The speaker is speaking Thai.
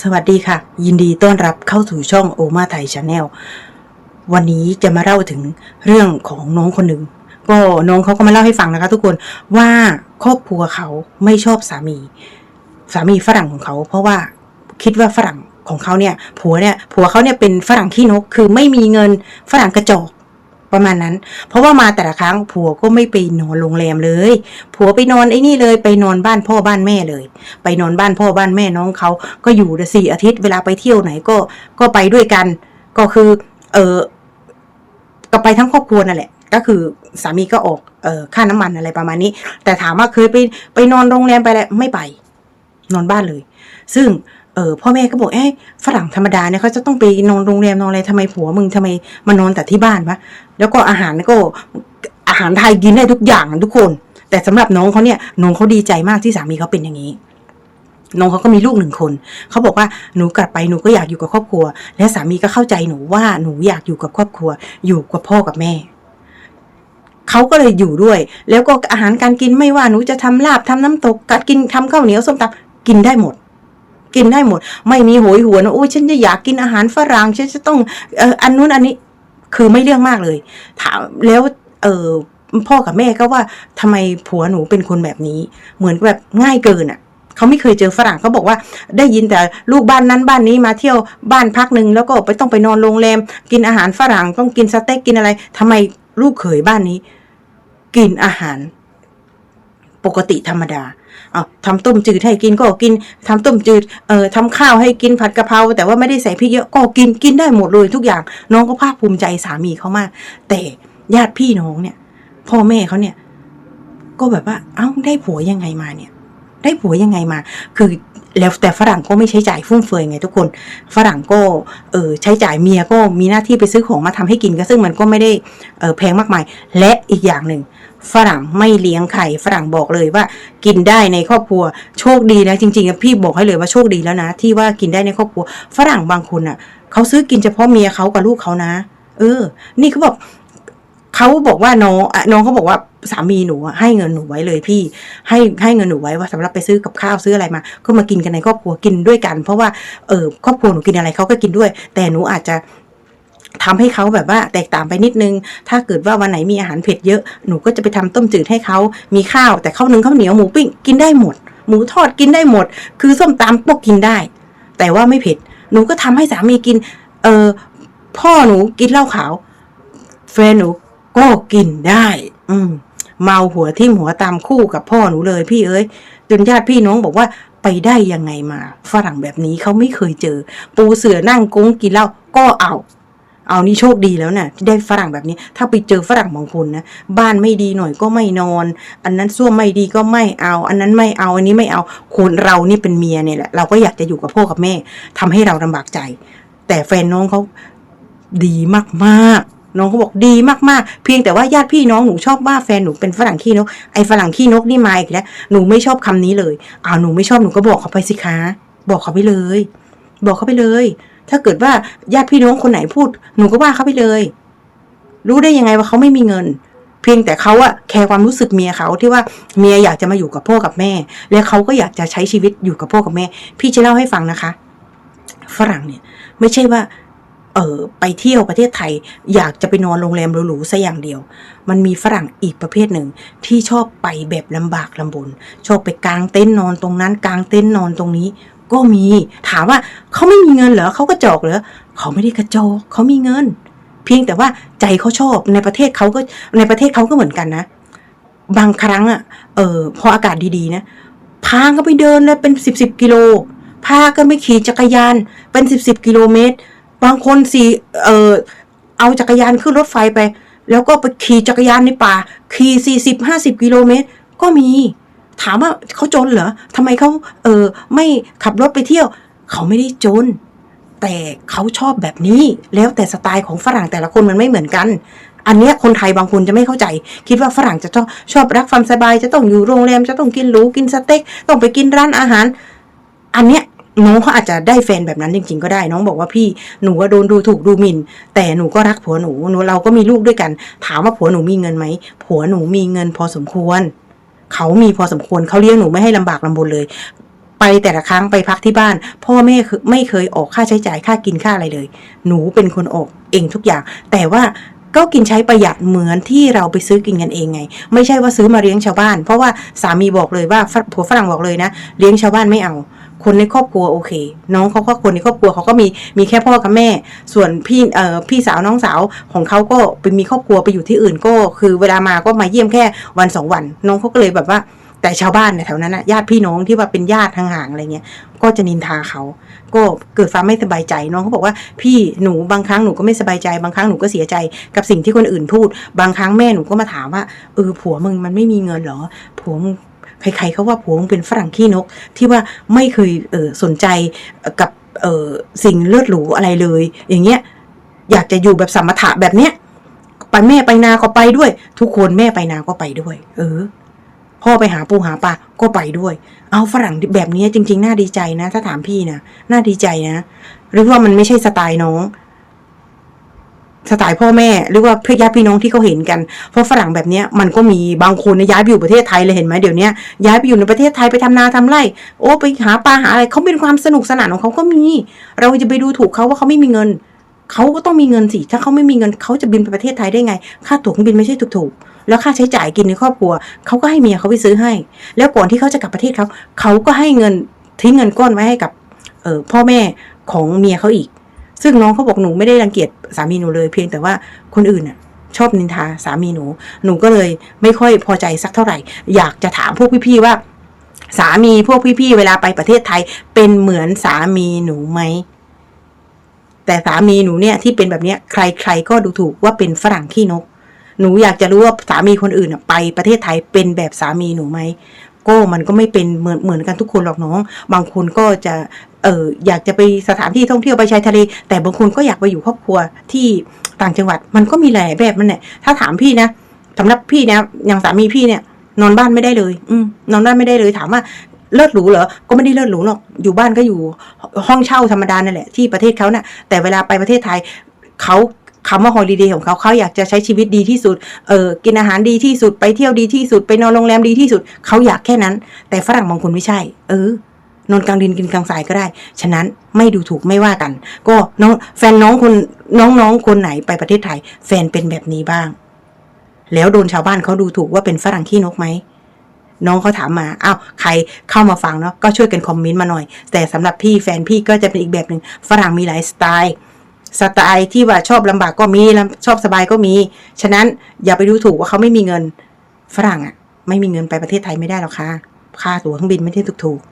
สวัสดีค่ะ ยินดีต้อนรับเข้าสู่ช่องโอมาไทยชาแนลวันนี้จะมาเล่าถึงเรื่องของน้องคนหนึ่ง ก็น้องเขาก็มาเล่าให้ฟังนะคะ ทุกคนว่าครอบครัวเขาไม่ชอบสามี สามีฝรั่งของเขา เพราะว่าคิดว่าฝรั่งของเขาเนี่ย ผัวเนี่ยผัวเขาเนี่ยเป็นฝรั่งขี้นกคือไม่มีเงินฝรั่งกระจอก ประมาณนั้น เพราะว่ามาแต่ละครั้งผัวก็ไม่ไปนอนโรงแรมเลย ผัวไปนอนไอ้นี่เลยไปนอนบ้านพ่อบ้านแม่เลย ไปนอนบ้านพ่อบ้านแม่น้องเขาก็อยู่สี่อาทิตย์เวลาไปเที่ยวไหนก็ก็ไปด้วยกัน ก็คือ เออก็ไปทั้งครอบครัวนั่นแหละ ก็คือสามีก็ออกเอ่อค่าน้ำมันอะไรประมาณนี้ แต่ถามว่าเคยไปไปนอนโรงแรมไปแล้วไม่ไป นอนบ้านเลย ซึ่ง เออพ่อแม่ก็บอกเอ้ยฝรั่งธรรมดาเนี่ยเขาจะต้องไปนอนโรงแรมนอนอะไรทำไมผัวมึงทำไมมานอนแต่ที่บ้านวะแล้วก็อาหารก็อาหารไทยกินได้ทุกอย่างทุกคน แต่สำหรับน้องเขาเนี่ยน้องเขาดีใจมากที่สามีเขาเป็นอย่างนี้น้องเขาก็มีลูกหนึ่งคน เขาบอกว่าหนูกลับไปหนูก็อยากอยู่กับครอบครัว และสามีก็เข้าใจหนูว่าหนูอยากอยู่กับครอบครัว อยู่กับพ่อกับแม่ เขาก็เลยอยู่ด้วย แล้วก็อาหารการกินไม่ว่าหนูจะทำลาบทำน้ำตกกัดกินทำข้าวเหนียวส้มตำกินได้หมด กินได้หมด ไม่มีโหยหวนโอ้ยฉันจะอยากกินอาหารฝรั่งฉันจะต้องเอออันนู้นอันนี้คือไม่เรื่องมากเลย ถามแล้วเออพ่อกับแม่ก็ว่าทำไมผัวหนูเป็นคนแบบนี้ เหมือนแบบง่ายเกินอะเขาไม่เคยเจอฝรั่งเขาบอกว่า ได้ยินแต่ลูกบ้านนั้นบ้านนี้มาเที่ยวบ้านพักหนึ่งแล้วก็ไปต้องไปนอนโรงแรม กินอาหารฝรั่งต้องกินสเต็กกินอะไรทำไมลูกเขยบ้านนี้ กินอาหาร ปกติธรรมดา เอาทำต้มจืดให้กินก็กินทำต้มจืด เอ่อทำข้าวให้กินผัดกะเพราแต่ว่าไม่ได้ใส่พริกเยอะก็กินกินได้หมดเลยทุกอย่าง น้องก็ภาคภูมิใจสามีเขามาก แต่ญาติพี่น้องเนี่ย พ่อแม่เขาเนี่ย ก็แบบว่า เอ้าได้ผัวยังไงมาเนี่ย ได้ผัวยังไงมา คือแล้วแต่ฝรั่งก็ไม่ใช้จ่ายฟุ่มเฟือยไงทุกคน ฝรั่งก็เออใช้จ่ายเมียก็มีหน้าที่ไปซื้อของมาทำให้กินก็ซึ่งมันก็ไม่ได้เออแพงมากมาย และอีกอย่างหนึ่ง ฝรั่งไม่เลี้ยงไข่ฝรั่งบอกเลยว่า กินได้ในครอบครัว โชคดีนะจริงๆพี่บอกให้เลยว่าโชคดีแล้วนะ ที่ว่ากินได้ในครอบครัว ฝรั่งบางคนอะเขาซื้อกินเฉพาะเมียเขากับลูกเขานะ เออ นี่เขาบอกเขาบอกว่าน้องน้องเขาบอกว่าสามีหนูให้เงินหนูไว้เลยพี่ ให้ให้เงินหนูไว้ว่าสำหรับไปซื้อกับข้าวซื้ออะไรมา ก็มากินกันในครอบครัวกินด้วยกัน เพราะว่าเออครอบครัวหนูกินอะไรเขาก็กินด้วย แต่หนูอาจจะ ทำให้เขาแบบว่าแตกต่างไปนิดนึง ถ้าเกิดว่าวันไหนมีอาหารเผ็ดเยอะ หนูก็จะไปทำต้มจืดให้เขามีข้าว แต่ข้าวนึ่งข้าวเหนียวหมูปิ้งกินได้หมด หมูทอดกินได้หมด คือส้มตำพวกกินได้ แต่ว่าไม่เผ็ด หนูก็ทำให้สามีกิน เออพ่อหนูกินเหล้าขาว แฟนหนูก็กินได้ อืม เมาหัวทิ่มหัวตามคู่กับพ่อหนูเลยพี่เอ้ย จนญาติพี่น้องบอกว่าไปได้ยังไงมา ฝรั่งแบบนี้เขาไม่เคยเจอ ปูเสือนั่งกุ้งกินเหล้าก็เอา เอานี่โชคดีแล้วนะ่ะที่ได้ฝรั่งแบบนี้ ถ้าไปเจอฝรั่งบางคนนะ บ้านไม่ดีหน่อยก็ไม่นอน อันนั้นส้วมไม่ดีก็ไม่เอา อันนั้นไม่เอา อันนี้ไม่เอา คนเรานี่เป็นเมียเนี่ยแหละ เราก็อยากจะอยู่กับพ่อกับแม่ทำให้เราลำบากใจ แต่แฟนน้องเขาดีมากๆ น้องเขาบอกดีมากๆ เพียงแต่ว่าญาติพี่น้องหนูชอบว่าแฟนหนูเป็นฝรั่งขี้นก ไอ้ฝรั่งขี้นกนี่มาอีกแล้ว หนูไม่ชอบคำนี้เลยอ้าวหนูไม่ชอบหนูก็บอกเขาไปสิคะ บอกเขาไปเลย บอกเขาไปเลย ถ้าเกิดว่าญาติพี่น้องคนไหนพูด หนูก็ว่าเขาไปเลย รู้ได้ยังไงว่าเขาไม่มีเงิน เพียงแต่เขาอะแคร์ความรู้สึกเมียเขาที่ว่าเมียอยากจะมาอยู่กับพ่อกับแม่ แล้วเขาก็อยากจะใช้ชีวิตอยู่กับพ่อกับแม่ พี่จะเล่าให้ฟังนะคะ ฝรั่งเนี่ย ไม่ใช่ว่า เออไปเที่ยวประเทศไทย อยากจะไปนอนโรงแรมหรูๆซะอย่างเดียว มันมีฝรั่งอีกประเภทหนึ่ง ที่ชอบไปแบบลำบากลำบน ชอบไปกางเต็นท์นอนตรงนั้นกางเต็นท์นอนตรงนี้ ก็มี ถามว่าเขาไม่มีเงินเหรอเขากระจอกเหรอเขาไม่ได้กระจอกเขามีเงิน เพียงแต่ว่าใจเขาชอบในประเทศเขาก็ในประเทศเขาก็เหมือนกันนะ บางครั้งอะเออพออากาศดีๆนะพาก็ไปเดินเลยเป็นสิบสิบกิโลพากันไปขี่จักรยานเป็นสิบสิบกิโลเมตร บางคนสี่เออเอาจักรยานขึ้นรถไฟไป แล้วก็ไปขี่จักรยานในป่าขี่สี่สิบห้าสิบกิโลเมตร ก็มี ถามว่าเขาจนเหรอทำไมเขาเออไม่ขับรถไปเที่ยว เขาไม่ได้จน แต่เขาชอบแบบนี้แล้วแต่สไตล์ของฝรั่งแต่ละคนมันไม่เหมือนกัน อันเนี้ยคนไทยบางคนจะไม่เข้าใจ คิดว่าฝรั่งจะต้องชอบรักความสบาย จะต้องอยู่โรงแรมจะต้องกินหรูกินสเต็กต้องไปกินร้านอาหาร อันเนี้ยน้องเขาอาจจะได้แฟนแบบนั้นจริงๆก็ได้ น้องบอกว่าพี่หนูว่าโดนดูถูกดูหมิ่น แต่หนูก็รักผัวหนูหนูเราก็มีลูกด้วยกัน ถามว่าผัวหนูมีเงินไหมผัวหนูมีเงินพอสมควร เขามีพอสมควรเขาเลี้ยงหนูไม่ให้ลำบากลำบนเลย ไปแต่ละครั้งไปพักที่บ้าน พ่อแม่ไม่เคยออกค่าใช้จ่ายค่ากินค่าอะไรเลย หนูเป็นคนออกเองทุกอย่าง แต่ว่าก็กินใช้ประหยัดเหมือนที่เราไปซื้อกินกันเองไง ไม่ใช่ว่าซื้อมาเลี้ยงชาวบ้าน เพราะว่าสามีบอกเลยว่าผัวฝรั่งบอกเลยนะ เลี้ยงชาวบ้านไม่เอา คนในครอบครัวโอเค น้องเขาก็คนในครอบครัวเขาก็มีมีแค่พ่อกับแม่ ส่วนพี่เอ่อพี่สาวน้องสาวของเขาก็ไปมีครอบครัวไปอยู่ที่อื่นก็ คือเวลามาก็มาเยี่ยมแค่วันสองวัน น้องเขาก็เลยแบบว่าแต่ชาวบ้านแถวนั้นนะญาติพี่น้องที่ว่าเป็นญาติห่างๆอะไรเงี้ยก็จะนินทาเขา ก็เกิดความไม่สบายใจน้องเขาบอกว่าพี่หนูบางครั้งหนูก็ไม่สบายใจ บางครั้งหนูก็เสียใจกับสิ่งที่คนอื่นพูด บางครั้งแม่หนูก็มาถามว่าเออผัวมึงมันไม่มีเงินเหรอผัวมึง ใครๆเขาว่าผัวมึงเป็นฝรั่งขี้นก ที่ว่าไม่เคยเออสนใจกับเออสิ่งเลือดหรูอะไรเลย อย่างเงี้ยอยากจะอยู่แบบสมถะแบบเนี้ยไปแม่ไปนาก็ไปด้วย ทุกคนแม่ไปนาก็ไปด้วย เออ พ่อไปหาปูหาปลาก็ไปด้วย เอาฝรั่งแบบนี้จริง ๆ น่าดีใจนะ ถ้าถามพี่นะน่าดีใจนะ หรือว่ามันไม่ใช่สไตล์น้อง สไตล์พ่อแม่หรือว่าเพื่อนญาติพี่น้องที่เขาเห็นกัน เพราะฝรั่งแบบนี้มันก็มีบางคนเนี่ยย้ายไปอยู่ประเทศไทยเลยเห็นไหมเดี๋ยวนี้ย้ายไปอยู่ในประเทศไทยไปทำนาทำไร่ โอ้ไปหาปลาหาอะไรเขาเป็นความสนุกสนานของเขาก็มี เราจะไปดูถูกเขาว่าเขาไม่มีเงินเขาก็ต้องมีเงินสิ ถ้าเขาไม่มีเงินเขาจะบินไปประเทศไทยได้ไง ค่าตั๋วเครื่องบินไม่ใช่ถูกๆ แล้วค่าใช้จ่ายกินในครอบครัว เขาก็ให้เมียเขาไปซื้อให้ แล้วก่อนที่เขาจะกลับประเทศเขา เขาก็ให้เงินทิ้งเงินก้อนไว้ให้กับเออพ่อแม่ของเมียเขาอีก ซึ่งน้องเขาบอกหนูไม่ได้รังเกียจสามีหนูเลยเพียงแต่ว่าคนอื่นน่ะชอบนินทาสามีหนู หนูก็เลยไม่ค่อยพอใจสักเท่าไหร่ อยากจะถามพวกพี่ๆว่า สามีพวกพี่ๆเวลาไปประเทศไทย เป็นเหมือนสามีหนูไหมแต่สามีหนูเนี่ยที่เป็นแบบเนี้ยใครๆก็ดูถูกว่าเป็นฝรั่งขี้นก หนูอยากจะรู้ว่าสามีคนอื่นน่ะไปประเทศไทยเป็นแบบสามีหนูไหมก็มันก็ไม่เป็นเหมือนเหมือนกันทุกคนหรอกน้อง บางคนก็จะ เอออยากจะไปสถานที่ท่องเที่ยวไปชายทะเล แต่บางคนก็อยากไปอยู่ครอบครัวที่ต่างจังหวัดมันก็มีหลายแบบมันแหละถ้าถามพี่นะสำหรับพี่นะอย่างสามีพี่เนี่ย นอนบ้านไม่ได้เลย อืนอนบ้านไม่ได้เลยถามว่าเลิศหรูเหรอ ก็ไม่ได้เลิศหรูหรอก อยู่บ้านก็อยู่ห้องเช่าธรรมดานั่นแหละที่ประเทศเขาน่ะ แต่เวลาไปประเทศไทยเขาคำว่าฮอลิเดย์ของเขาเขาอยากจะใช้ชีวิตดีที่สุด เออกินอาหารดีที่สุด ไปเที่ยวดีที่สุด ไปนอนโรงแรมดีที่สุด เขาอยากแค่นั้น แต่ฝรั่งบางคนไม่ใช่ เออ นอนกลางดินกินกลางทรายก็ได้ ฉะนั้นไม่ดูถูกไม่ว่ากัน ก็น้องแฟนน้องคนน้องๆคนไหนไปประเทศไทย แฟนเป็นแบบนี้บ้าง แล้วโดนชาวบ้านเขาดูถูกว่าเป็นฝรั่งขี้นกไหมน้องเขาถามมา อ้าว ใครเข้ามาฟังเนาะ ก็ช่วยกันคอมเมนต์มาหน่อย แต่สำหรับพี่แฟนพี่ก็จะเป็นอีกแบบหนึ่ง ฝรั่งมีหลายสไตล์ สไตล์ที่ว่าชอบลำบากก็มี ชอบสบายก็มี ฉะนั้นอย่าไปดูถูกว่าเขาไม่มีเงิน ฝรั่งอะไม่มีเงินไปประเทศไทยไม่ได้หรอกค่ะ ค่าตั๋วเครื่องบินไม่ได้ถูกๆ